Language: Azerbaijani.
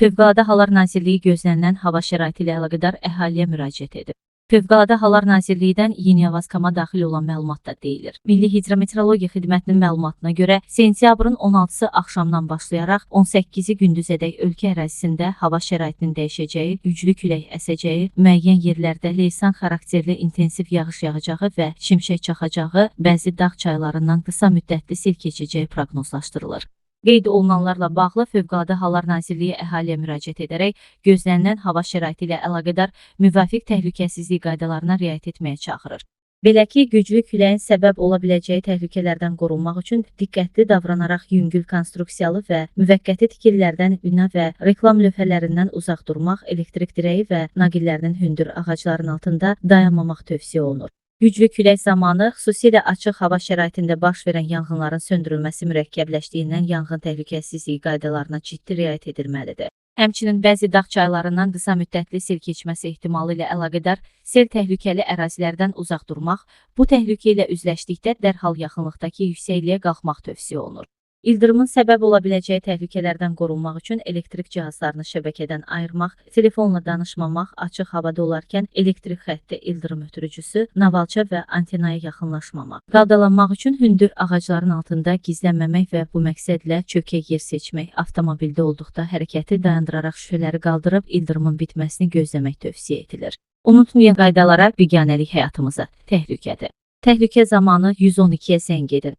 Fövqəladə Hallar Nazirliyi gözlənilən hava şəraiti ilə əlaqədar əhaliyə müraciət edib. Fövqəladə Hallar Nazirliyidən yeni Yavaskama daxil olan məlumatda deyilir. Milli Hidrometeorologiya Xidmətinin məlumatına görə sentyabrın 16-sı axşamdan başlayaraq 18-i gündüzədək ölkə ərazisində hava şəraitinin dəyişəcəyi, güclü külək əsəcəyi, müəyyən yerlərdə leysan xarakterli intensiv yağış yağacağı və şimşək çaxacağı, bəzi dağ çaylarından qısa müddətli sel keçəcəyi proqnozlaşdırılır. Qeyd olunanlarla bağlı Fövqəladə Hallar Nazirliyi əhaliyə müraciət edərək gözlənilən hava şəraiti ilə əlaqədar müvafiq təhlükəsizlik qaydalarına riayət etməyə çağırır. Belə ki, güclü küləyin səbəb ola biləcəyi təhlükələrdən qorunmaq üçün diqqətli davranaraq yüngül konstruksiyalı və müvəqqəti tikililərdən, bina və reklam lövhələrindən uzaq durmaq, elektrik dirəyi və naqillərinin hündür ağacların altında dayanmamaq tövsiyə olunur. Güclü külək zamanı xüsusilə açıq hava şəraitində baş verən yanğınların söndürülməsi mürəkkəbləşdiyindən yanğın təhlükəsizliyi qaydalarına ciddi riayət edilməlidir. Həmçinin bəzi dağ çaylarından qısa müddətli sel keçməsi ehtimalı ilə əlaqədar sel təhlükəli ərazilərdən uzaq durmaq, bu təhlükə ilə üzləşdikdə dərhal yaxınlıqdakı yüksəkliyə qalxmaq tövsiyə olunur. İldırımın səbəb ola biləcəyi təhlükələrdən qorunmaq üçün elektrik cihazlarını şəbəkədən ayırmaq, telefonla danışmamaq, açıq havada olarkən elektrik xətti, ildırım ötürücüsü, navalça və antenaya yaxınlaşmamaq. Qaldalanmaq üçün hündür ağacların altında gizlənməmək və bu məqsədlə çökək yer seçmək, avtomobildə olduqda hərəkəti dayandıraraq şüşələri qaldırıb ildırımın bitməsini gözləmək tövsiyə edilir. Unutmayın qaydalara biganəlik həyatımıza təhlükədir. Təhlükə zamanı 112-yə zəng edin.